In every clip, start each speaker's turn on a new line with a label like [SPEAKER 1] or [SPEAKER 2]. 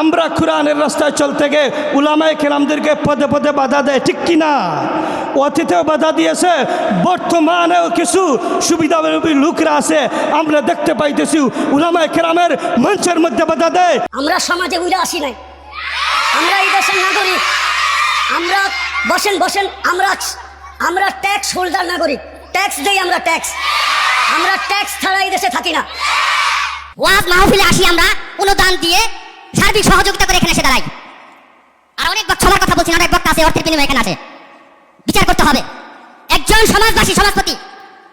[SPEAKER 1] আমরা কোরআনের রাস্তায় চলতে গিয়ে উলামায় কেরামদেরকে পদে পদে বাধা দেয় ঠিক কি না অতীতেও বাধা দিয়েছে বর্তমানেও কিছু সুবিধাবাদী লোকরা আছে আমরা দেখতে পাইতেছি উলামায় কেরামের মঞ্চের মধ্যে বাধা দেয়।
[SPEAKER 2] আমরা সমাজে উড়ে আসি নাই। আমরা এই দেশের নাগরিক। আমরা বসেন বসেন আমরা আমরা ট্যাক্স হোল্ডার নাগরিক। ট্যাক্স দেই আমরা ট্যাক্স আমরা ট্যাক্স ছাড়া এই দেশে থাকি না।
[SPEAKER 3] ওয়াজ মাহফিলে আসি আমরা অনুদান দিয়ে সার্বিক সহযোগিতা করে এখানে এসে দাঁড়াই। আর অনেক বক্তা সবার কথা বলছি, অনেক বক্তা আছে, অর্থের বিনিময়ে এখানে আছে। বিচার করতে হবে। একজন সমাজবাসী, সমাজপতি,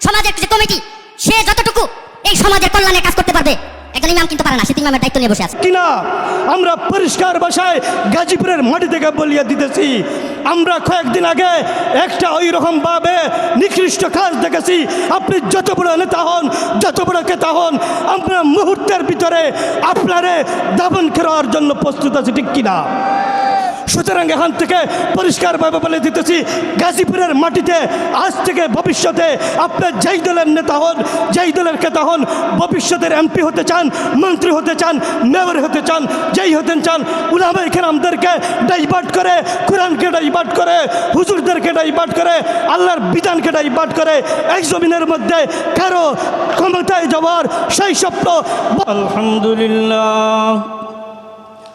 [SPEAKER 3] সমাজের যে কমিটি, সে যতটুকু এই সমাজের কল্যাণে কাজ করতে পারবে পারে না, সে দায়িত্ব নিয়ে
[SPEAKER 1] আমরা পরিষ্কার ভাষায় গাজীপুরের মাটি থেকে বলিয়া দিতেছি আমরা কয়েকদিন আগে একটা ওই রকম ভাবে নিকৃষ্ট কাজ দেখেছি। আপনি যত বড় নেতা হন, যত বড় কেতা হন, আপনার মুহূর্তের ভিতরে আপনারে দাবন খেরোয়ার জন্য প্রস্তুত আছি ঠিক কিনা? সুতরাং এখান থেকে পরিষ্কারভাবে বলে দিতেছি, গাজীপুরের মাটিতে আজ থেকে ভবিষ্যতে আপনার যেই দলের নেতা হন, যেই দলের কেতা হন, ভবিষ্যতের এমপি হতে চান, মন্ত্রী হতে চান, মেয়র হতে চান, যেই হতে চান উলামাই খেরামদেরকে ডাইভার্ট করে, কোরআনকে ডাইভার্ট করে, হুজুরদেরকে ডাইভার্ট করে, আল্লাহর বিধানকে ডাইভার্ট করে এক জমিনের মধ্যে কারও ক্ষমতায় যাওয়ার সেই স্বপ্ন আলহামদুলিল্লাহ।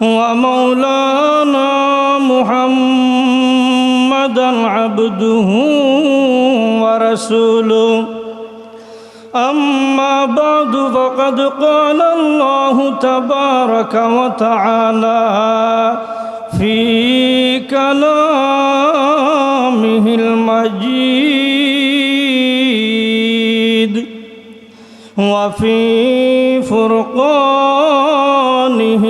[SPEAKER 1] ومولانا محمدا عبده ورسوله أما بعد فقد قال الله تبارك وتعالى في كلامه المجيد وفي فرقانه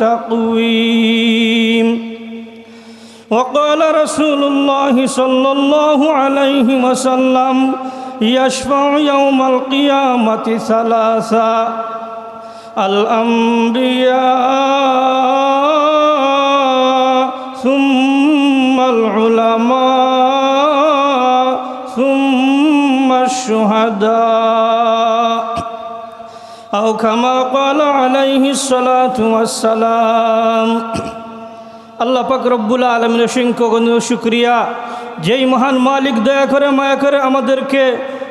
[SPEAKER 1] تقويم وقال رسول الله صلى الله عليه وسلم يشفع يوم القيامة ثلاثا. الأنبياء ثم العلماء ثم الشهداء. أو كما قال عليه الصلاة والسلام আল্লাহ পাক রব্বুল আলমিন অসংখ্য শুক্রিয়া যেই মহান মালিক দয়া করে মায়া করে আমাদেরকে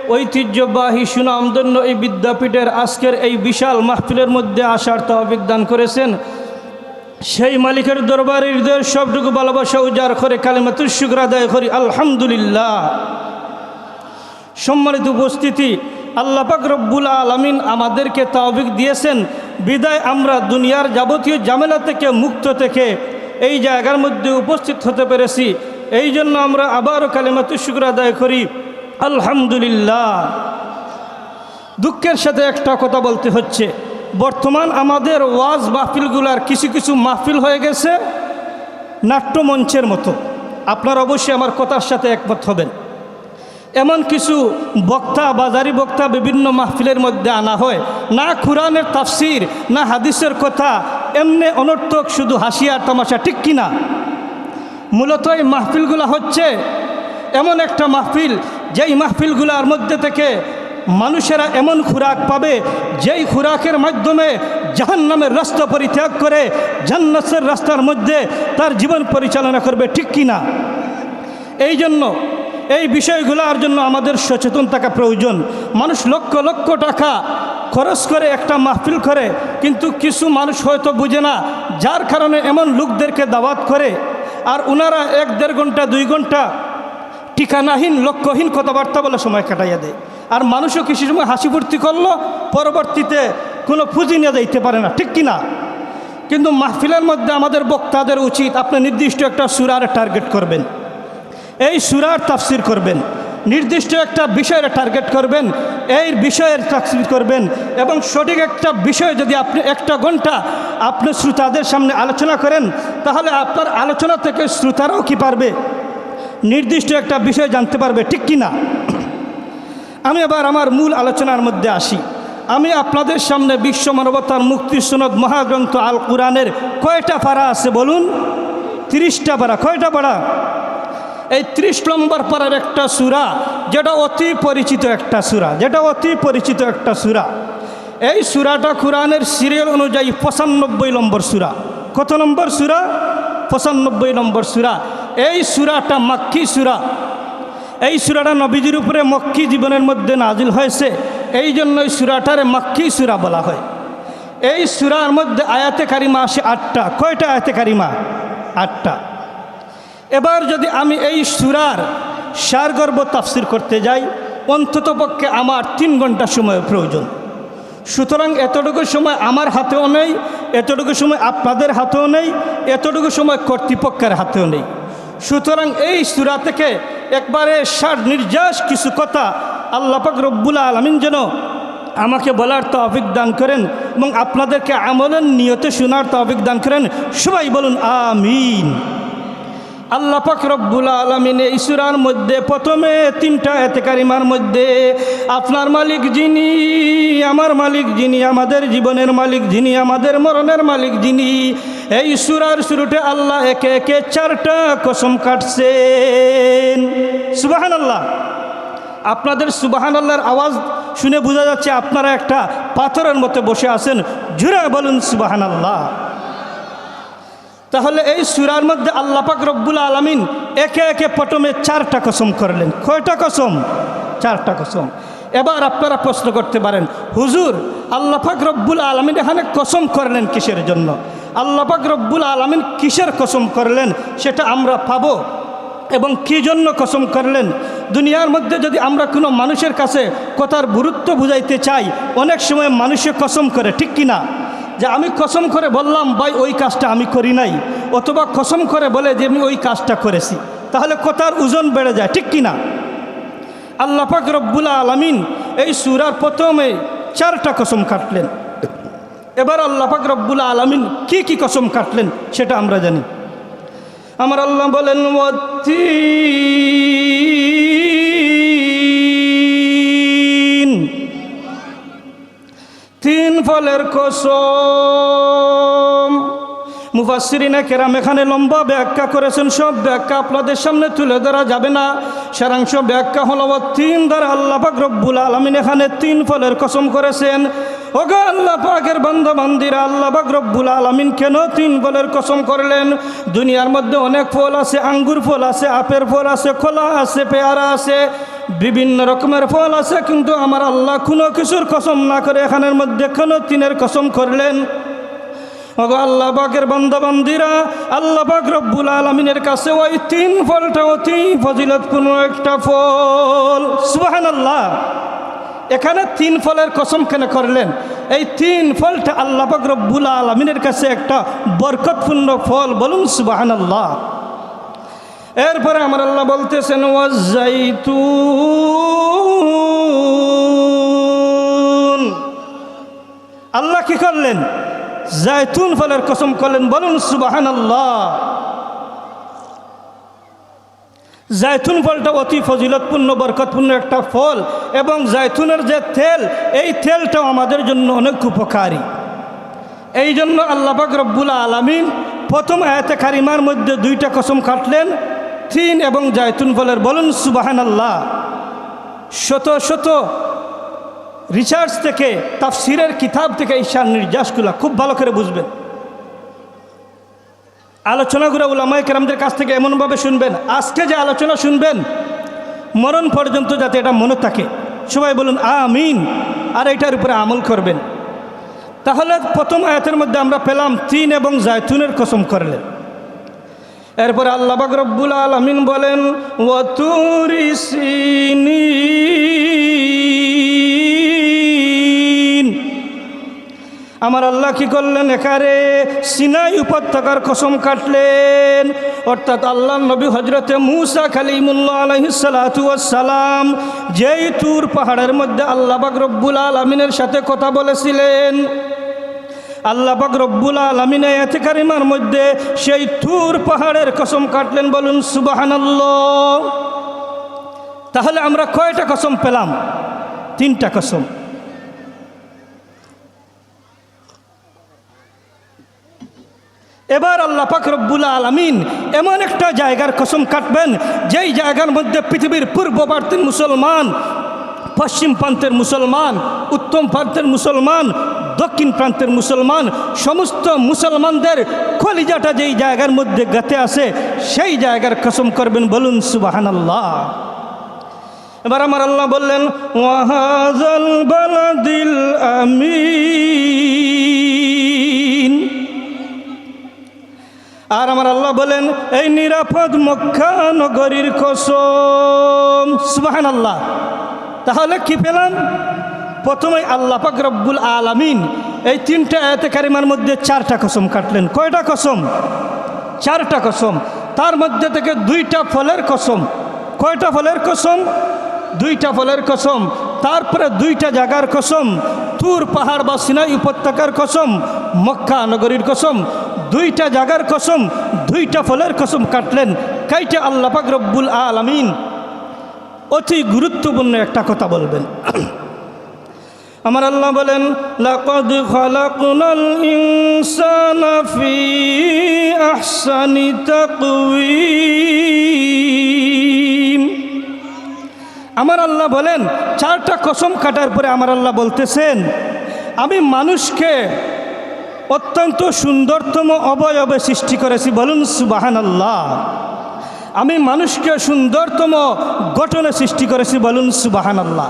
[SPEAKER 1] ঐতিহ্যবাহী সুনামদন্য এই বিদ্যাপীঠের আজকের এই বিশাল মাহফিলের মধ্যে আসার তহবিক দান করেছেন সেই মালিকের দরবারে হৃদয়ের সবটুকু ভালোবাসা উজাড় করে কালিমাতুর শুক্র আদায় করি আলহামদুলিল্লাহ সম্মানিত উপস্থিতি আল্লাহ পাক রব্বুল আলমিন আমাদেরকে তাওবিক দিয়েছেন। বিদায় আমরা দুনিয়ার যাবতীয় জামেলা থেকে মুক্ত থেকে এই জায়গার মধ্যে উপস্থিত হতে পেরেছি। এই জন্য আমরা আবারও কালিমাতু শুক্র আদায় করি। আলহামদুলিল্লাহ। দুঃখের সাথে একটা কথা বলতে হচ্ছে। বর্তমান আমাদের ওয়াজ মাহফিলগুলার কিছু কিছু মাহফিল হয়ে গেছে নাট্যমঞ্চের মতো। আপনারা অবশ্যই আমার কথার সাথে একমত হবেন। এমন কিছু বক্তা, বাজারি বক্তা বিভিন্ন মাহফিলের মধ্যে আনা হয়। না কোরআনের তাফসির, না হাদিসের কথা, এমনি অনর্থক শুধু হাসি আর তামাশা, ঠিক কিনা মূলত এই মাহফিলগুলো হচ্ছে এমন একটা মাহফিল, যেই মাহফিলগুলোর মধ্যে থেকে মানুষেরা এমন খুরাক পাবে, যেই খুরাকের মাধ্যমে জাহান্নামের রাস্তা পরিত্যাগ করে, জান্নাতের রাস্তার মধ্যে তার জীবন পরিচালনা করবে, ঠিক কিনা এই জন্য এই বিষয়গুলোর জন্য আমাদের সচেতন থাকা প্রয়োজন। মানুষ লক্ষ লক্ষ টাকা খরচ করে একটা মাহফিল করে, কিন্তু কিছু মানুষ হয়তো বুঝে না, যার কারণে এমন লোকদেরকে দাওয়াত করে, আর ওনারা এক দেড় ঘণ্টা, দুই ঘণ্টা ঠিকানাহীন, লক্ষ্যহীন কথাবার্তা বলে সময় কাটাইয়া দেয়। আর মানুষও কিছু সময় হাসি ফুর্তি করল, পরবর্তীতে কোনো পুঁজি নিয়ে যাইতে পারে না, ঠিক কিনা? কিন্তু মাহফিলের মধ্যে আমাদের বক্তাদের উচিত আপনি নির্দিষ্ট একটা সুরার টার্গেট করবেন। এই সুরার তাফসির করবেন। নির্দিষ্ট একটা বিষয়ের টার্গেট করবেন, এই বিষয়ের তাফসির করবেন এবং সঠিক একটা বিষয় যদি আপনি একটা ঘণ্টা আপনি শ্রোতাদের সামনে আলোচনা করেন, তাহলে আপনার আলোচনা থেকে শ্রোতারাও কি পারবে? নির্দিষ্ট একটা বিষয় জানতে পারবে, ঠিক কি না আমি এবার আমার মূল আলোচনার মধ্যে আসি। আমি আপনাদের সামনে বিশ্ব মানবতার মুক্তি সনদ মহাগ্রন্থ আল কোরআনের কয়টা পারা আছে বলুন? তিরিশটা পারা, কয়টা পারা? এই ত্রিশ নম্বর পাড়ার একটা সুরা, যেটা অতি পরিচিত একটা সুরা, যেটা অতি পরিচিত একটা সুরা। এই সুরাটা কোরআনের সিরিয়াল অনুযায়ী পঁচানব্বই নম্বর সুরা। কত নম্বর সুরা? পঁচানব্বই নম্বর সুরা। এই সুরাটা মাক্কি সুরা। এই সুরাটা নবীজির উপরে মক্কি জীবনের মধ্যে নাজিল হয়েছে। এই জন্য এই সুরাটারে মাক্কি সুরা বলা হয়। এই সুরার মধ্যে আয়াতে কারিমা আসে আটটা। কয়টা আয়াতে কারিমা? আটটা। এবার যদি আমি এই সুরার সারগর্ব তাফসির করতে যাই অন্ততপক্ষে আমার তিন ঘণ্টা সময় প্রয়োজন। সুতরাং এতটুকু সময় আমার হাতেও নেই, এতটুকু সময় আপনাদের হাতেও নেই, এতটুকু সময় কর্তৃপক্ষের হাতেও নেই। সুতরাং এই সুরা থেকে একবারে সার নির্যাস কিছু কথা আল্লাপাক রব্বুল আলমিন যেন আমাকে বলার তো দান করেন এবং আপনাদেরকে আমলের নিয়তে শোনার তো দান করেন। সবাই বলুন, আমিন। আল্লাহ রব্বুল আলমিন এই সুরার মধ্যে প্রথমে তিনটা এতেকারিমার মধ্যে, আপনার মালিক যিনি, আমার মালিক যিনি, আমাদের জীবনের মালিক যিনি, আমাদের মরণের মালিক যিনি, এই সুরার শুরুতে আল্লাহ একে একে চারটা কসম কাটছেন। সুবাহান আল্লাহ আপনাদের সুবাহান আল্লাহর আওয়াজ শুনে বোঝা যাচ্ছে আপনারা একটা পাথরের মতো বসে আছেন। জুড়ে বলুন সুবাহান আল্লাহ তাহলে এই সুরার মধ্যে আল্লাহ পাক রব্বুল আলমিন একে একে পটমে চারটা কসম করলেন। কয়টা কসম? চারটা কসম। এবার আপনারা প্রশ্ন করতে পারেন, হুজুর, আল্লাহ পাক রব্বুল আলমিন এখানে কসম করলেন কিসের জন্য? আল্লাহ পাক রব্বুল আলমিন কিসের কসম করলেন সেটা আমরা পাবো? এবং কি জন্য কসম করলেন? দুনিয়ার মধ্যে যদি আমরা কোনো মানুষের কাছে কথার গুরুত্ব বুঝাইতে চাই, অনেক সময় মানুষে কসম করে, ঠিক কিনা? যে আমি কসম করে বললাম, ভাই, ওই কাজটা আমি করি নাই। অথবা কসম করে বলে যে, আমি ওই কাজটা করেছি। তাহলে কথার ওজন বেড়ে যায়, ঠিক কিনা? আল্লাহ পাক রব্বুল আলমিন এই সুরার প্রথমে চারটা কসম কাটলেন। এবার আল্লাহ পাক রব্বুল আলমিন কি কি কসম কাটলেন সেটা আমরা জানি। আমার আল্লাহ বলেন তিন ফলের কসম। মুফাসিরিনা কেরাম এখানে লম্বা ব্যাখ্যা করেছেন, সব ব্যাখ্যা আপনাদের সামনে তুলে ধরা যাবে না। সারাংশ ব্যাখ্যা হল, তিন দ্বারা আল্লাহ রব্বুল আলমিন এখানে তিন ফলের কসম করেছেন। ওগো আল্লাহ পাকের বান্ধব বান্দিরা, আল্লাহ পাক রব্বুল আলমিন কেন তিন ফলের কসম করলেন? দুনিয়ার মধ্যে অনেক ফল আছে, আঙ্গুর ফল আছে, আপের ফল আছে, খোলা আছে, পেয়ারা আছে, বিভিন্ন রকমের ফল আছে, কিন্তু আমার আল্লাহ কোনো কিছুর কসম না করে এখানের মধ্যে কেন তিনের কসম করলেন? ওগো আল্লাহ পাকের বান্দাবান্দিরা আল্লাহ পাক রব্বুল আলমিনের কাছে ওই তিন ফলটা অতি ফজিলতপূর্ণ একটা ফল। সুবাহান আল্লাহ এখানে তিন ফলের কসম কেন করলেন? এই তিন ফলটা আল্লাহ রব্বুল আলমিনের কাছে একটা বরকতপূর্ণ ফল বলুন সুবাহান আল্লাহ এরপরে আমার আল্লাহ বলতেছেন ওয়াজাইতুন আল্লাহ কি করলেন? জায়তুন ফলের কসম করলেন, বলুন সুবাহান আল্লাহ জায়তুন ফলটা অতি ফজিলতপূর্ণ, বরকতপূর্ণ একটা ফল এবং জায়তুনের যে তেল, এই তেলটাও আমাদের জন্য অনেক উপকারী। এই জন্য আল্লাপাক রব্বুল আলমিন প্রথম আয়াতে কারিমার মধ্যে দুইটা কসম কাটলেন, তিন এবং জায়তুন ফলের বলুন সুবাহান আল্লাহ শত শত রিসার্চ থেকে, তাফসিরের কিতাব থেকে ঈশার নির্যাসগুলো খুব ভালো করে বুঝবেন। আলোচনাগুলো উলামায় কেরামদের কাছ থেকে এমনভাবে শুনবেন, আজকে যে আলোচনা শুনবেন, মরণ পর্যন্ত যাতে এটা মনে থাকে। সবাই বলুন, আমিন। আর এটার উপরে আমল করবেন। তাহলে প্রথম আয়াতের মধ্যে আমরা পেলাম তিন এবং জায়তুনের কসম করলেন এরপর আল্লাহ বাক রব্বুল আলমিন বলেন ওয়াতুরি সিনিন আমার আল্লাহ কি করলেন একারে সিনাই উপত্যকার কসম কাটলেন। অর্থাৎ আল্লাহ নবী হজরতে মুসা খালিমুল্লাহ আলহিসালাম যেই তুর পাহাড়ের মধ্যে আল্লাহ বাক রব্বুল আলমিনের সাথে কথা বলেছিলেন। আল্লাহ পাক রব্বুল আলমিনে এতে কারিমার মধ্যে সেই তুর পাহাড়ের কসম কাটলেন বলুন সুবাহানাল্লাহ। তাহলে আমরা কয়টা কসম পেলাম? তিনটা কসম। এবার আল্লাহ রব্বুল আলমিন এমন একটা জায়গার কসম কাটবেন, যেই জায়গার মধ্যে পৃথিবীর পূর্ব প্রান্তের মুসলমান, পশ্চিম প্রান্তের মুসলমান, উত্তম প্রান্তের মুসলমান, দক্ষিণ প্রান্তের মুসলমান, সমস্ত মুসলমানদের কলিজাটা যেই জায়গার মধ্যে গাতে আছে, সেই জায়গার কসম করবেন, বলুন সুবাহান আল্লাহ এবার আমার আল্লাহ বললেন, ওয়াহাজাল বালাদিল আমার আল্লাহ বলেন, এই নিরাপদ মক্কা নগরীর কসম। সুবাহান আল্লাহ তাহলে কি পেলাম? প্রথমে আল্লাহ পাক রব্বুল আলামিন এই তিনটা আয়াতে মধ্যে চারটা কসম কাটলেন। কয়টা কসম? চারটা কসম। তার মধ্যে থেকে দুইটা ফলের কসম। কয়টা ফলের কসম? দুইটা ফলের কসম। তারপরে দুইটা জায়গার কসম। তুর পাহাড় বা সিনাই উপত্যকার কসম। মক্কা নগরীর কসম। দুইটা জায়গার কসম, দুইটা ফলের কসম কাটলেন। কাইটা আল্লাহ পাক রব্বুল আলামিন। অতি গুরুত্বপূর্ণ একটা কথা বলবেন। আমার আল্লাহ বলেন, লাকাদ খালাকনাল ইনসানা ফি আহসানি তাকওয়িম। আমার আল্লাহ বলেন, চারটা কসম কাটার পরে আমার আল্লাহ বলতেছেন, আমি মানুষকে অত্যন্ত সুন্দরতম অবয়বে সৃষ্টি করেছি। বলুন সুবাহান আল্লাহ আমি মানুষকে সুন্দরতম গঠনে সৃষ্টি করেছি, বলুন সুবাহান আল্লাহ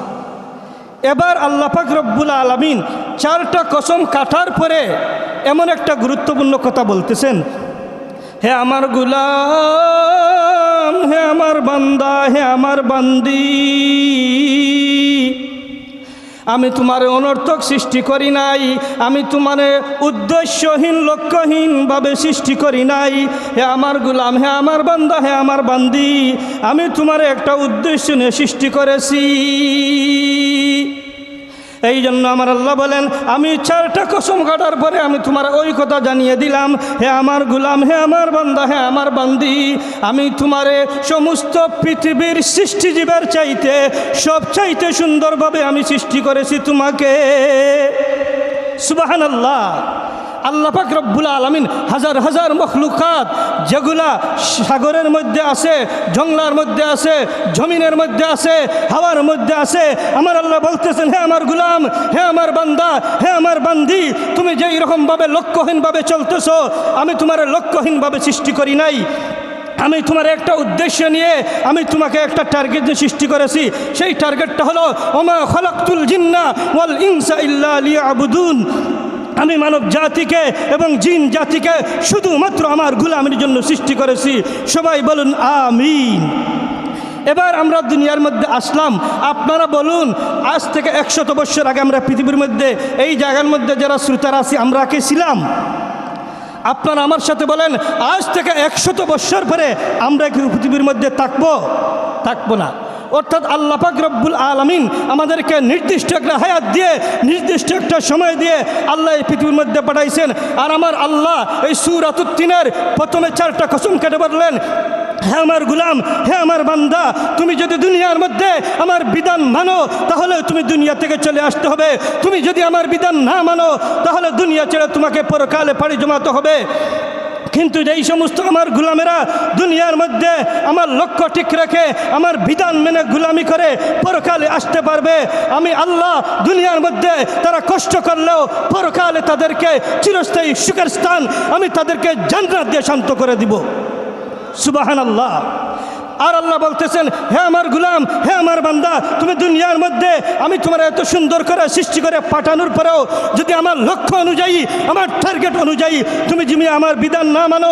[SPEAKER 1] এবার আল্লাহ পাক রব্বুল আলমিন চারটা কসম কাটার পরে এমন একটা গুরুত্বপূর্ণ কথা বলতেছেন। হে আমার গুলাম, হে আমার বান্দা, হে আমার বান্দি আমি তোমার অনর্থক সৃষ্টি করি নাই। আমি তোমার উদ্দেশ্যহীন, লক্ষ্যহীনভাবে সৃষ্টি করি নাই। হে আমার গুলাম, হে আমার বান্দা, হে আমার বান্দি, আমি তোমার একটা উদ্দেশ্য নিয়ে সৃষ্টি করেছি। এই জন্য আমার আল্লাহ বলেন, আমি চারটা কসম কাটার পরে আমি তোমার ওই কথা জানিয়ে দিলাম। হে আমার গুলাম, হে আমার বান্দা, হে আমার বান্দি। আমি তোমারে সমস্ত পৃথিবীর সৃষ্টিজীবের চাইতে সব চাইতে সুন্দরভাবে আমি সৃষ্টি করেছি তোমাকে। সুবাহান আল্লাহ আল্লাহ পাক রব্বুল আলমিন হাজার হাজার মখলুকাত যেগুলা সাগরের মধ্যে আছে, জংলার মধ্যে আছে, জমিনের মধ্যে আছে, হাওয়ার মধ্যে আছে, আমার আল্লাহ বলতেছেন, হে আমার গুলাম, হে আমার বান্দা, হে আমার বান্দি, তুমি যেই রকমভাবে লক্ষ্যহীনভাবে চলতেছো, আমি তোমার লক্ষ্যহীনভাবে সৃষ্টি করি নাই। আমি তোমার একটা উদ্দেশ্য নিয়ে, আমি তোমাকে একটা টার্গেট সৃষ্টি করেছি। সেই টার্গেটটা হলো, ওমা খলকতুল জিন্না ওয়াল ইনসা ইল্লা লিয়াবুদুন। আমি মানব জাতিকে এবং জিন জাতিকে শুধুমাত্র আমার গুলামের জন্য সৃষ্টি করেছি। সবাই বলুন, আমিন। এবার আমরা দুনিয়ার মধ্যে আসলাম। আপনারা বলুন, আজ থেকে একশত বছর আগে আমরা পৃথিবীর মধ্যে, এই জায়গার মধ্যে যারা শ্রোতারা আছি, আমরা কে ছিলাম? আপনারা আমার সাথে বলেন, আজ থেকে একশত বৎসর পরে আমরা কি পৃথিবীর মধ্যে থাকব? থাকব না। অর্থাৎ আল্লাহ রব্বুল আলমিন আমাদেরকে নির্দিষ্ট একটা হায়াত দিয়ে, নির্দিষ্ট একটা সময় দিয়ে আল্লাহ এই পৃথিবীর মধ্যে পাঠাইছেন। আর আমার আল্লাহ এই সুরাতুত্তিনের প্রথমে চারটা কসম কেটে বললেন, হে আমার গুলাম, হে আমার বান্দা, তুমি যদি দুনিয়ার মধ্যে আমার বিধান মানো, তাহলে তুমি দুনিয়া থেকে চলে আসতে হবে। তুমি যদি আমার বিধান না মানো, তাহলে দুনিয়া ছেড়ে তোমাকে পরকালে পাড়ি জমাতে হবে। কিন্তু যেই সমস্ত আমার গুলামেরা দুনিয়ার মধ্যে আমার লক্ষ্য ঠিক রেখে আমার বিধান মেনে গুলামি করে পরকালে আসতে পারবে, আমি আল্লাহ দুনিয়ার মধ্যে তারা কষ্ট করলেও পরকালে তাদেরকে চিরস্থায়ী সুখের স্থান আমি তাদেরকে জান্নাত দিয়ে শান্ত করে দিব। সুবাহান আল্লাহ আর আল্লাহ বলতেছেন হ্যাঁ আমার গুলাম হ্যাঁ আমার বান্দা, তুমি দুনিয়ার মধ্যে আমি তোমার এত সুন্দর করে সৃষ্টি করে পাঠানোর পরেও যদি আমার লক্ষ্য অনুযায়ী, আমার টার্গেট অনুযায়ী তুমি যদি আমার বিধান না মানো,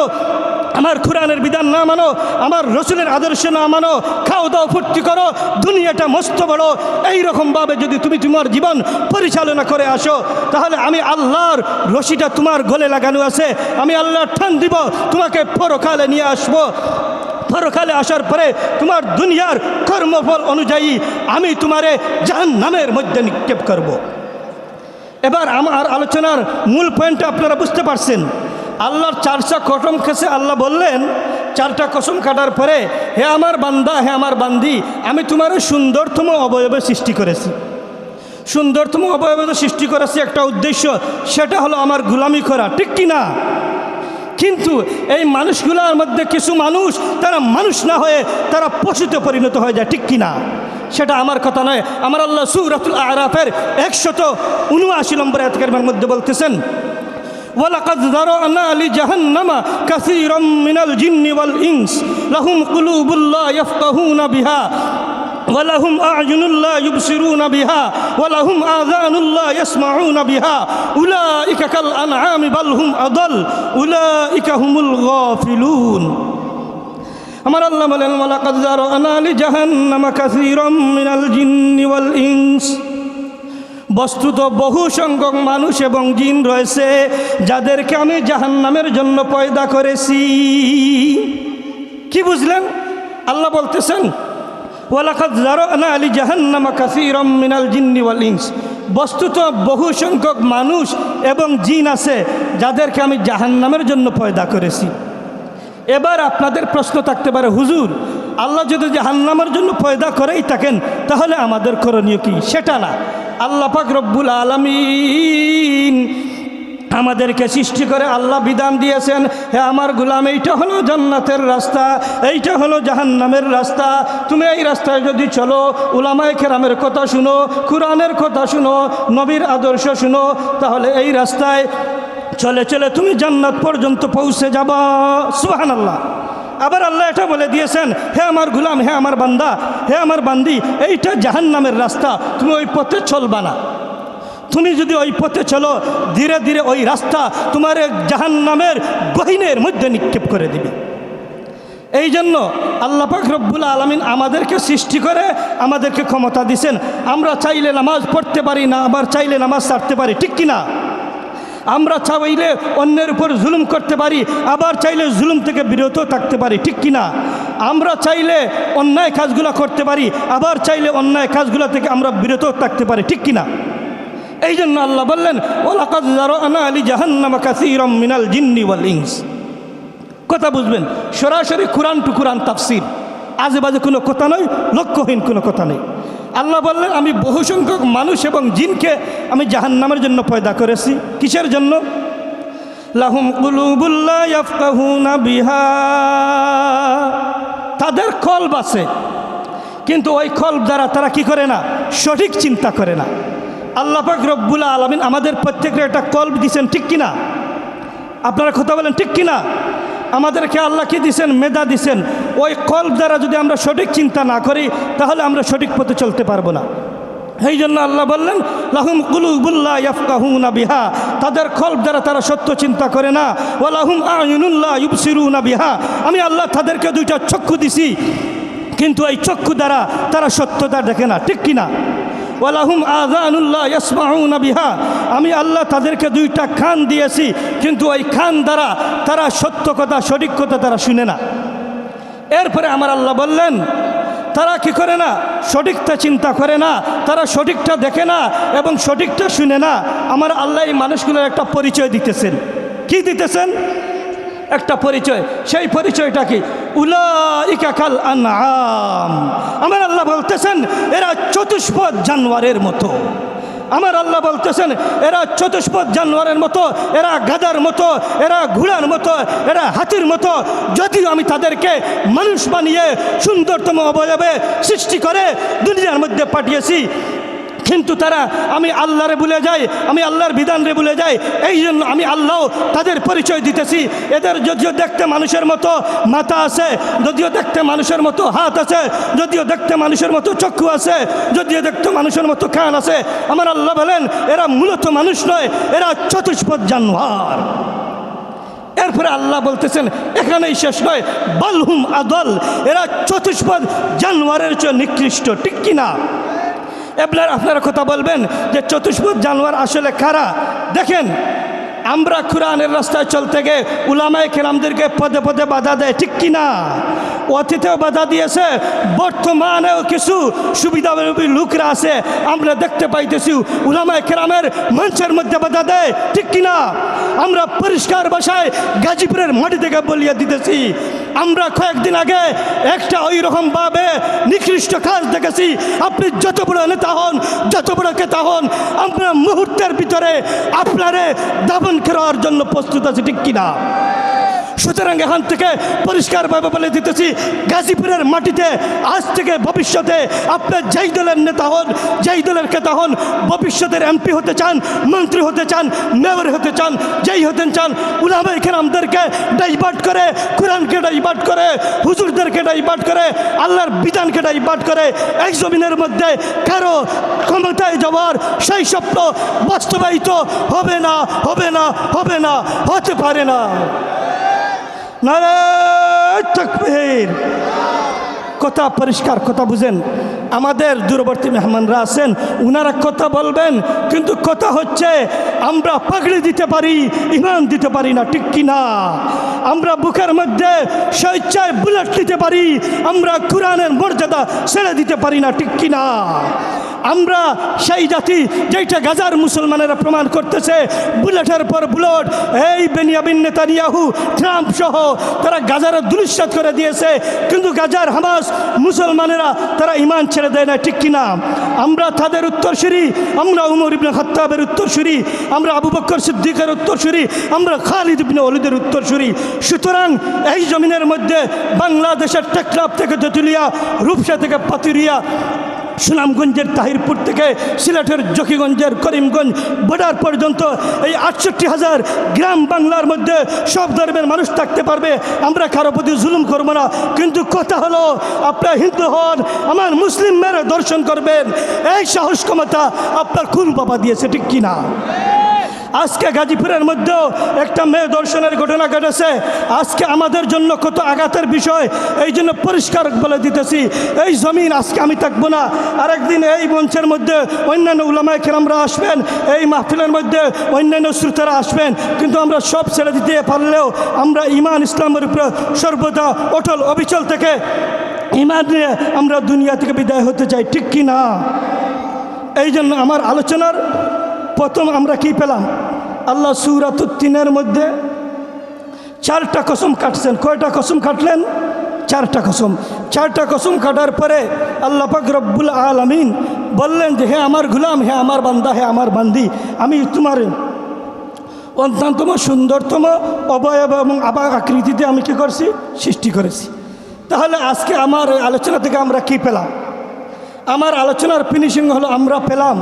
[SPEAKER 1] আমার কোরআনের বিধান না মানো, আমার রসুলের আদর্শ না মানো, খাও দাও ফুর্তি করো, দুনিয়াটা মস্ত বড় এইরকমভাবে যদি তুমি তোমার জীবন পরিচালনা করে আসো, তাহলে আমি আল্লাহর রশিটা তোমার গলে লাগানো আছে, আমি আল্লাহর ঠান দিব, তোমাকে পরকালে নিয়ে আসব। পরকালে আসার পরে তোমার দুনিয়ার কর্মফল অনুযায়ী আমি তোমারে জাহান নামের মধ্যে নিক্ষেপ করব। এবার আমার আলোচনার মূল পয়েন্টটা আপনারা বুঝতে পারছেন। আল্লাহর চারটা কসম খেসে আল্লাহ বললেন, চারটা কসম কাটার পরে, হে আমার বান্দা, হে আমার বান্দি, আমি তোমার সুন্দরতম অবয়বে সৃষ্টি করেছি। সুন্দরতম অবয়বে সৃষ্টি করেছি একটা উদ্দেশ্য, সেটা হলো আমার গুলামি করা, ঠিক কি না কিন্তু এই মানুষগুলোর মধ্যে কিছু মানুষ তারা মানুষ না হয়ে তারা পশুতে পরিণত হয়ে যায় ঠিক কিনা সেটা আমার কথা নয় আমার আল্লাহ সুরাতুল আরাফের একশত উনআশি নম্বর এতকার মধ্যে বলতেছেন ولقد ذرأنا لجهنم كثيرا من الجن والإنس لهم قلوب لا يفقهون بها ওয়ালাহুম আজনুল্লাহ ইউবসিরুন বিহা, ওয়ালাহুম আযানুল্লাহ ইয়াসমাউন বিহা, উলাইকা কাল আনআম বাল হুম আদাল, উলাইকা হুমুল গাফিলুন। আমার আল্লাহ বলেন, ওয়ালাকাদ যারানা লি জাহান্নামা কাসীরাম মিনাল জিন্নি ওয়াল ইনস। বস্তুত বহু সংখ্যক মানুষ এবং জিন রয়েছে, যাদেরকে আমি জাহান্নামের জন্য পয়দা করেছি। কি বুঝলেন? আল্লাহ বলতেছেন ওয়ালাকাদ জারানা আলি জাহান্নামা কাসীরাম মিনাল জিন্নি ওয়াল বস্তুত বহু সংখ্যক মানুষ এবং জিন আছে, যাদেরকে আমি জাহান্নামের জন্য পয়দা করেছি। এবার আপনাদের প্রশ্ন থাকতে পারে, হুজুর, আল্লাহ যদি জাহান্নামের জন্য পয়দা করেই থাকেন, তাহলে আমাদের করণীয় কি? সেটা না। আল্লাহ পাক রব্বুল আলমিন আমাদেরকে সৃষ্টি করে আল্লাহ বিধান দিয়েছেন, হে আমার গুলাম, এইটা হলো জান্নাতের রাস্তা, এইটা হলো জাহান্নামের রাস্তা। তুমি এই রাস্তায় যদি চলো, উলামায় খেরামের কথা শুনো, কোরআনের কথা শুনো, নবীর আদর্শ শুনো, তাহলে এই রাস্তায় চলে চলে তুমি জান্নাত পর্যন্ত পৌঁছে যাবা। সুহান আল্লাহ আবার আল্লাহ এটা বলে দিয়েছেন, হে আমার গুলাম, হে আমার বান্দা, হে আমার বান্দি, এইটা জাহান্নামের রাস্তা, তুমি ওই পথে চলবা না। তুমি যদি ওই পথে চলো, ধীরে ধীরে ওই রাস্তা তোমার জাহান নামের গহিনের মধ্যে নিক্ষেপ করে দিবে। এই জন্য আল্লাহ পাক রব্বুল আলমিন আমাদেরকে সৃষ্টি করে, আমাদেরকে ক্ষমতা দিছেন। আমরা চাইলে নামাজ পড়তে পারি না, আবার চাইলে নামাজ ছাড়তে পারি, ঠিক কি না আমরা চাইলে অন্যের উপর জুলুম করতে পারি, আবার চাইলে জুলুম থেকে বিরত থাকতে পারি, ঠিক কি না আমরা চাইলে অন্যায় কাজগুলো করতে পারি, আবার চাইলে অন্যায় কাজগুলো থেকে আমরা বিরত থাকতে পারি, ঠিক কি না এই জন্য আল্লাহ বললেন আলি জাহান্নামা মিনাল জিন্নি ইনস। কথা বুঝবেন, সরাসরি কোরআন টু কোরআন তাফসির। আজে বাজে কোনো কথা নয়, লক্ষ্যহীন কোনো কথা নেই। আল্লাহ বললেন, আমি বহু সংখ্যক মানুষ এবং জিনকে আমি জাহান্নামের জন্য পয়দা করেছি। কিসের জন্য? লাহুম তাদের কলব আছে, কিন্তু ওই কলব দ্বারা তারা কি করে না? সঠিক চিন্তা করে না। আল্লাহ পাক রব্বুল আলমিন আমাদের প্রত্যেকের একটা কল্প দিছেন, ঠিক কিনা? আপনারা কথা বলেন, ঠিক কিনা? আমাদেরকে আল্লাহ কি দিছেন? মেধা দিছেন। ওই কল্প দ্বারা যদি আমরা সঠিক চিন্তা না করি, তাহলে আমরা সঠিক পথে চলতে পারব না। এই জন্য আল্লাহ বললেন, লাহুম কুলুবুল্লাহ ইয়াফকাহুনা বিহা। তাদের কল্প দ্বারা তারা সত্য চিন্তা করে না। ও লাহুম আইনুল্লাহ আয়ুনুল্লাহ ইউবসিরুনা বিহা। আমি আল্লাহ তাদেরকে দুইটা চক্ষু দিছি, কিন্তু এই চক্ষু দ্বারা তারা সত্যতা দেখে না, ঠিক কিনা? ওয়ালাহুম আজানুল্লাহ ইয়াসমাউনা বিহা। আমি আল্লাহ তাদেরকে দুইটা খান দিয়েছি, কিন্তু ওই খান দ্বারা তারা সত্য কথা, সঠিক কথা তারা শুনে না। এরপরে আমার আল্লাহ বললেন, তারা কি করে না? সঠিকটা চিন্তা করে না, তারা সঠিকটা দেখে না এবং সঠিকটা শুনে না। আমার আল্লাহ এই মানুষগুলোর একটা পরিচয় দিতেছেন। কি দিতেছেন? একটা পরিচয়। সেই পরিচয়টা কি? আমার আল্লাহ বলতেছেন, এরা চতুষ্পদ জানোয়ারের মতো। আমার আল্লাহ বলতেছেন, এরা চতুষ্পদ জানোয়ারের মতো, এরা গাদার মতো, এরা ঘোড়ার মতো, এরা হাতির মতো। যদিও আমি তাদেরকে মানুষ বানিয়ে সুন্দরতম অবয়বে সৃষ্টি করে দুনিয়ার মধ্যে পাঠিয়েছি কিন্তু তারা, আমি আল্লাহরে ভুলে যাই, আমি আল্লাহর বিধানরে ভুলে যাই এই জন্য আমি আল্লাহ তাদের পরিচয় দিতেছি। এদের যদিও দেখতে মানুষের মতো মাথা আছে, যদিও দেখতে মানুষের মতো হাত আছে, যদিও দেখতে মানুষের মতো চক্ষু আছে, যদিও দেখতে মানুষের মতো কান আছে, আমার আল্লাহ বলেন, এরা মূলত মানুষ নয়, এরা চতুষ্পদ জানোয়ার। এরপরে আল্লাহ বলতেছেন, এখানেই শেষ নয়, বালহুম আদল, এরা চতুষ্পদ জানোয়ারের চেয়ে নিকৃষ্ট, ঠিক কিনা? এবার আপনারা কথা বলবেন যে চতুষ্পদ জানোয়ার আসলে কারা? দেখেন, আমরা কোরআনের রাস্তায় চলতে গিয়ে উলামায় কেরামদেরকে পদে পদে বাধা দেয়, ঠিক কিনা? অতীতেও বাধা দিয়েছে, বর্তমানেও কিছু সুবিধাবী লোকরা আছে, আমরা দেখতে পাইতেছি, উলামায় কেরামের মঞ্চের মধ্যে বাধা দেয়, ঠিক কিনা? আমরা পরিষ্কার ভাষায় গাজীপুরের মাটি থেকে বলিয়ে দিতেছি, আমরা কয়েকদিন আগে একটা ওই রকম ভাবে নিকৃষ্ট কাজ দেখেছি, আপনি যত বড় নেতা হন, যত বড় কেতা হন, আমরা মুহূর্তের ভিতরে আপনারে দাবন করার জন্য প্রস্তুত আছি, ঠিক কিনা? সুতরাং এখান থেকে পরিষ্কারভাবে বলে দিতেছি, গাজীপুরের মাটিতে আজ থেকে ভবিষ্যতে আপনার যেই দলের নেতা হন, যেই দলের কেতা হন, ভবিষ্যতের এমপি হতে চান, মন্ত্রী হতে চান, মেয়র হতে চান, যেই হতে চান উলামাই খেরামদেরকে ডাইভার্ট করে, কোরআনকে ডাইভার্ট করে, হুজুরদেরকে ডাইভার্ট করে, আল্লাহর বিধানকে ডাইভার্ট করে এক জমিনের মধ্যে কারও ক্ষমতায় যাওয়ার সেই স্বপ্ন বাস্তবায়িত হবে না হবে না হবে না, হতে পারে না। নারায় তাকবীর। কথা পরিষ্কার, কথা বুঝেন। আমাদের দূরবর্তী মেহমানরা আছেন, উনারা কথা বলবেন, কিন্তু কথা হচ্ছে, আমরা পাগড়ি দিতে পারি, ইমান দিতে পারি না, ঠিক কি না আমরা বুকের মধ্যে স্বেচ্ছায় বুলেট দিতে পারি, আমরা কোরআনের মর্যাদা ছেড়ে দিতে পারি না, ঠিক কি না আমরা সেই জাতি যেটা গাজার মুসলমানেরা প্রমাণ করতেছে। বুলেটের পর বুলেট, এই বেনিয়াবিন নেতানিয়াহু, ট্রাম্প সহ তারা গাজারে দুলিশ্বাত করে দিয়েছে। কিন্তু গাজার হামাস মুসলমানেরা তারা ইমান ছেড়ে দেয় না ঠিক কিনা? আমরা তাদের উত্তরসূরি, আমরা উমর ইবনে খত্তাবের উত্তরসূরি, আমরা আবু বক্কর সিদ্দিকের উত্তরসূরি, আমরা খালিদ ইবনে অলিদের উত্তরসূরি। সুতরাং এই জমিনের মধ্যে বাংলাদেশের টেকনাফ থেকে তেঁতুলিয়া রূপসা থেকে পাতুরিয়া সুনামগঞ্জের তাহিরপুর থেকে সিলেটের জকিগঞ্জের করিমগঞ্জ বর্ডার পর্যন্ত এই আটষট্টি হাজার গ্রাম বাংলার মধ্যে সব ধর্মের মানুষ থাকতে পারবে। আমরা কারও প্রতি জুলুম করব না। কিন্তু কথা হলো, আপনার হিন্দু হন, আমার মুসলিম মেয়েরা দর্শন করবেন। এই সাহস ক্ষমতা আপনার কোন বাবা দিয়েছে, ঠিক কিনা? আজকে গাজীপুরের মধ্যেও একটা মেয়ে দর্শনের ঘটনা ঘটেছে। আজকে আমাদের জন্য কত আঘাতের বিষয়, এই জন্য পরিষ্কার বলে দিতেছি, এই জমিন আজকে আমি থাকব না। আরেকদিন এই মঞ্চের মধ্যে অন্যান্য উলামায় কেরামরা আসবেন, এই মাহফিলের মধ্যে অন্যান্য শ্রোতারা আসবেন। কিন্তু আমরা সব ছেড়ে দিতে পারলেও আমরা ইমান ইসলামের উপরে সর্বদা অটল অবিচল থেকে ইমান নিয়ে আমরা দুনিয়া থেকে বিদায় হতে চাই, ঠিক কি না? এই জন্য আমার আলোচনার প্রথম আমরা কি পেলাম? আল্লাহ সুরাতুদ্দিনের মধ্যে চারটা কসম কাটছেন। কয়টা কসম কাটলেন? চারটা কসম। চারটা কসম কাটার পরে আল্লাহ পাক রব্বুল আলমিন বললেন যে হ্যাঁ আমার গুলাম হ্যাঁ আমার বান্দা হ্যাঁ আমার বান্দি, আমি তোমার অত্যন্তম সুন্দরতম অবয়ব এবং আবার আকৃতিতে আমি কি করছি? সৃষ্টি করেছি। তাহলে আজকে আমার আলোচনা থেকে আমরা কি পেলাম? আমার আলোচনার ফিনিশিং হলো, আমরা পেলাম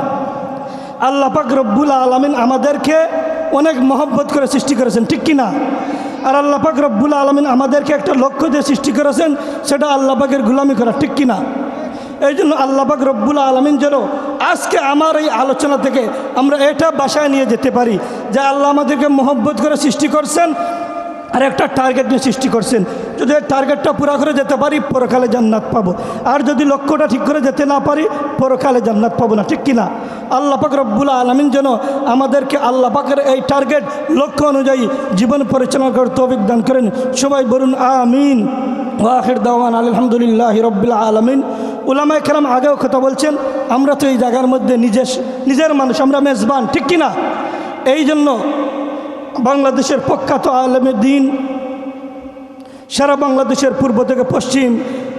[SPEAKER 1] আল্লাহ পাক রব্বুল আলমিন আমাদেরকে অনেক মহব্বত করে সৃষ্টি করেছেন, ঠিক কিনা আর আল্লাহ পাক রব্বুল আলমিন আমাদেরকে একটা লক্ষ্য দিয়ে সৃষ্টি করেছেন, সেটা আল্লাহ পাকের গুলামি করা, ঠিক কিনা এই জন্য আল্লাহ পাক রব্বুল আলমিন যেন আজকে আমার এই আলোচনা থেকে আমরা এটা বাসায় নিয়ে যেতে পারি, যে আল্লাহ আমাদেরকে মহব্বত করে সৃষ্টি করছেন আর একটা টার্গেট নিয়ে সৃষ্টি করছেন। যদি টার্গেটটা পুরা করে যেতে পারি, পরকালে জান্নাত পাবো। আর যদি লক্ষ্যটা ঠিক করে যেতে না পারি, পরকালে জান্নাত পাবো না, ঠিক কিনা? আল্লাহ পাক রব্বুল আলমিন যেন আমাদেরকে আল্লাহ পাকের এই টার্গেট লক্ষ্য অনুযায়ী জীবন পরিচালনা করতে অভিজ্ঞান করেন। সবাই বলুন, আমিন। ওয়াখির দাওয়ান আলহামদুলিল্লাহ রব্বুল আলমিন। ওলামায় কেরাম আগেও কথা বলছেন, আমরা তো এই জায়গার মধ্যে নিজের নিজের মানুষ, আমরা মেজবান, ঠিক কিনা? এই জন্য বাংলাদেশের প্রখ্যাত আলমের দিন, সারা বাংলাদেশের পূর্ব থেকে পশ্চিম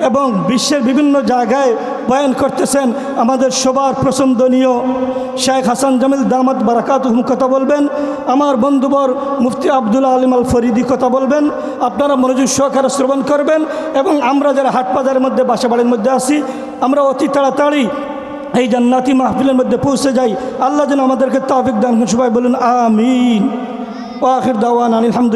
[SPEAKER 1] এবং বিশ্বের বিভিন্ন জায়গায় বয়ান করতেছেন আমাদের সবার প্রশংসনীয় শেখ হাসান জামিল দামাত বারাকাত হুম কথা বলবেন, আমার বন্ধুবর মুফতি আবদুল্লা আলিম আল ফরিদি কথা বলবেন, আপনারা মনোযোগ সহকারে শ্রবণ করবেন এবং আমরা যারা হাট বাজারের মধ্যে বাসা বাড়ির মধ্যে আছি, আমরা অতি তাড়াতাড়ি এই জান্নাতি মাহফিলের মধ্যে পৌঁছে যাই আল্লাহ যেন আমাদেরকে তাফিক দান। সবাই বলুন, আমিন ও আখির দাওয়ান আলহামদুলিল্লাহ।